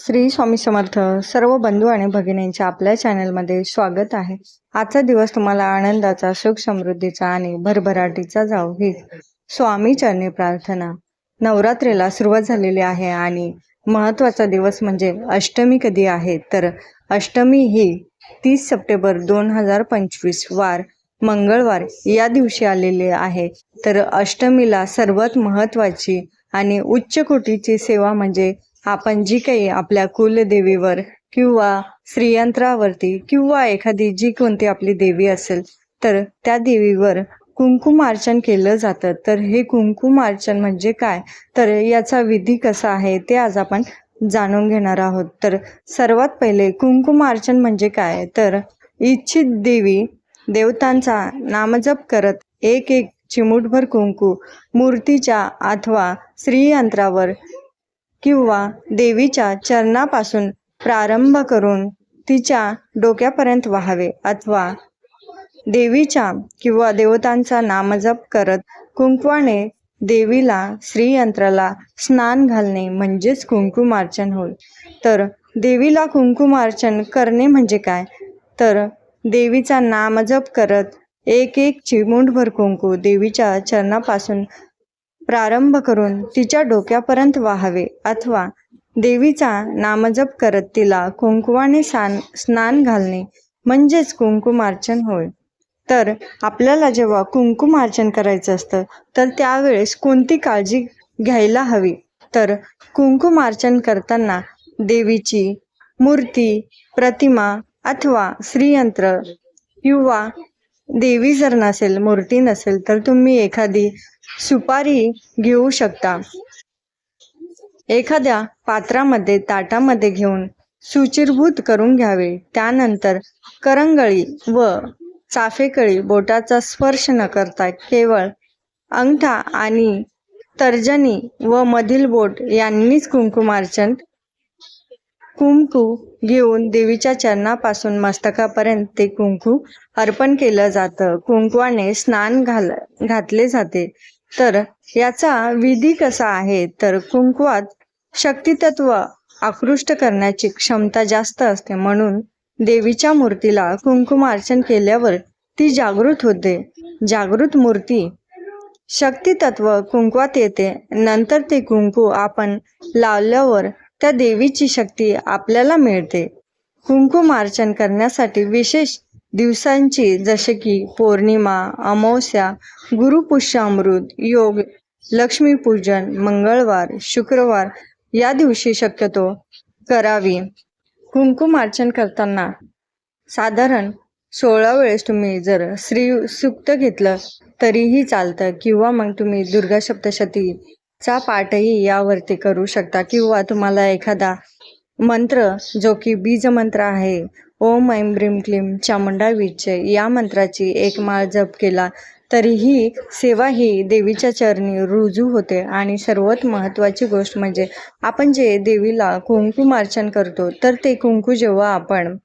श्री स्वामी समर्थ सर्व बंधू आणि भगिनींच्या आपल्या चॅनलमध्ये स्वागत आहे. आजचा दिवस तुम्हाला आनंदाचा सुख समृद्धीचा आणि भरभराटीचा जाऊ ही स्वामी चरणी प्रार्थना. नवरात्रीला सुरुवात झालेली आहे आणि महत्त्वाचा दिवस म्हणजे अष्टमी कधी आहे? तर अष्टमी ही तीस सप्टेंबर दोन हजार पंचवीस वार मंगळवार या दिवशी आलेली आहे. तर अष्टमीला सर्वात महत्त्वाची आणि उच्च कोटीची सेवा म्हणजे आपण जी काही आपल्या कुलदेवीवर किंवा श्रीयंत्रावरती किंवा एखादी जी कोणती आपली देवी असेल तर त्या देवीवर कुंकुमार्चन केलं जातं. तर हे कुंकुमार्चन म्हणजे काय? तर याचा विधी कसा आहे ते आज आपण जाणून घेणार आहोत. तर सर्वात पहिले कुंकुमार्चन म्हणजे काय? तर इच्छित देवी देवतांचा नामजप करत एक एक चिमूटभर कुंकू मूर्तीच्या अथवा श्रीयंत्रावर किंवा देवीच्या चरणापासून प्रारंभ करून तिच्या डोक्यापर्यंत व्हावे अथवा देवीच्या किंवा देवतांचा नामजप करत कुंकवाने देवीला श्रीयंत्राला स्नान घालणे म्हणजेच कुंकुमार्चन होय. तर देवीला कुंकुमार्चन करणे म्हणजे काय? तर देवीचा नामजप करत एक एक चिमुंडभर कुंकू देवीच्या चरणापासून प्रारंभ करून तिच्या डोक्यापर्यंत वाहावे अथवा देवीचा नामजप करत तिला कुंकुवाने सान स्नान घालणे म्हणजेच कुंकुमार्चन होय. तर आपल्याला जेव्हा कुंकुमार्चन करायचं असतं तर त्यावेळेस कोणती काळजी घ्यायला हवी? तर कुंकुमार्चन करताना देवीची मूर्ती प्रतिमा अथवा श्रीयंत्र किंवा देवी जर नसेल मूर्ती नसेल तर तुम्ही एखादी सुपारी घेऊ शकता. एखाद्या पात्रामध्ये ताटामध्ये घेऊन सुचिरभूत करून घ्यावे. त्यानंतर करंगळी व चाफेकळी बोटाचा स्पर्श न करता केवळ अंगठा आणि तर्जनी व मधील बोट यांनीच कुंकुमार्चन कुंकू घेऊन देवीच्या चरणापासून मस्तकापर्यंत ते कुंकू अर्पण केलं जातं. कुंकवाने स्नान घाल घातले जाते. तर याचा विधी कसा आहे? तर कुंकवात शक्तितत्व आकृष्ट करण्याची क्षमता जास्त असते. म्हणून देवीच्या मूर्तीला कुंकुमार्चन केल्यावर ती जागृत होते. जागृत मूर्ती शक्तितत्व कुंकवात येते. नंतर ते कुंकू आपण लावल्यावर त्या देवीची शक्ती आपल्याला मिळते. कुंकुमार्चन करण्यासाठी विशेष दिवसांची जसे की पौर्णिमा अमावस्या गुरुपुष्यामृत योग लक्ष्मीपूजन मंगळवार शुक्रवार या दिवशी शक्यतो करावी. कुंकुमार्चन करताना साधारण सोळा वेळेस तुम्ही जर श्री सुक्त घेतलं तरीही चालतं किंवा मग तुम्ही दुर्गा सप्तशती चा पाठही यावरती करू शकता किंवा तुम्हाला एखादा मंत्र जो की बीज मंत्र आहे ओम ऐम ब्रीम क्लीम चामुंडा विजय या मंत्राची एक माळ जप केला तरीही सेवा ही देवीच्या चरणी रुजू होते. आणि सर्वात महत्त्वाची गोष्ट म्हणजे आपण जे देवीला कुंकुमार्चन करतो तर ते कुंकू जेव्हा आपण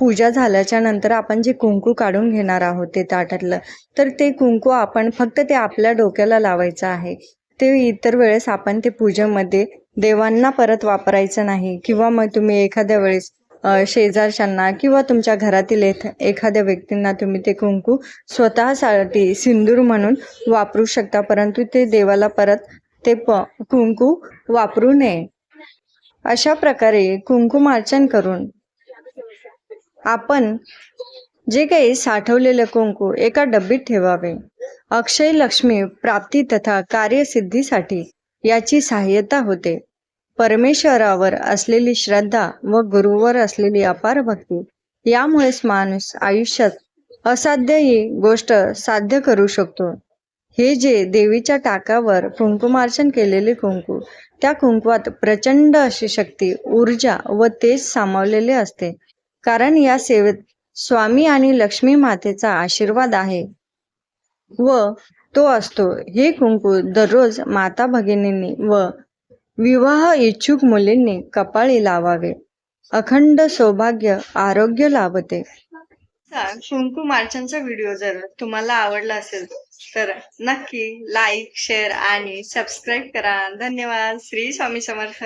पूजा झाल्याच्यानंतर आपण जे कुंकू काढून घेणार आहोत ते ताटातलं तर ते कुंकू आपण फक्त ते आपल्या डोक्याला लावायचं आहे. ते इतर वेळेस आपण ते पूजेमध्ये देवांना परत वापरायचं नाही. किंवा मग तुम्ही एखाद्या वेळेस शेजारशांना किंवा तुमच्या घरातील एथ एखाद्या व्यक्तींना तुम्ही ते कुंकू स्वतःसाठी सिंदूर म्हणून वापरू शकता. परंतु ते देवाला परत ते प कुंकू वापरू नये. अशा प्रकारे कुंकुमार्चन करून आपण जे काही साठवलेलं कुंकू एका डब्बीत ठेवावे. अक्षय लक्ष्मी प्राप्ती तथा कार्यसिद्धीसाठी याची सहाय्यता होते. परमेश्वरावर असलेली श्रद्धा व गुरुवर असलेली अपार भक्ती यामुळेच माणूस आयुष्यात असाध्य ही गोष्ट साध्य करू शकतो. हे जे देवीच्या टाकावर कुंकुमार्चन केलेले कुंकू त्या कुंकवात प्रचंड अशी शक्ती ऊर्जा व तेज सामावलेले असते. कारण या सेवेत स्वामी आणि लक्ष्मी मातेचा आशीर्वाद आहे. व तो असतो. हे कुंकू दररोज माता भगिनींनी व विवाह इच्छुक मुलींनी कपाळी लावावे. अखंड सौभाग्य आरोग्य लाभते. कुंकू मार्चांचा व्हिडिओ जर तुम्हाला आवडला असेल तर नक्की लाईक शेअर आणि सबस्क्राईब करा. धन्यवाद. श्री स्वामी समर्थ.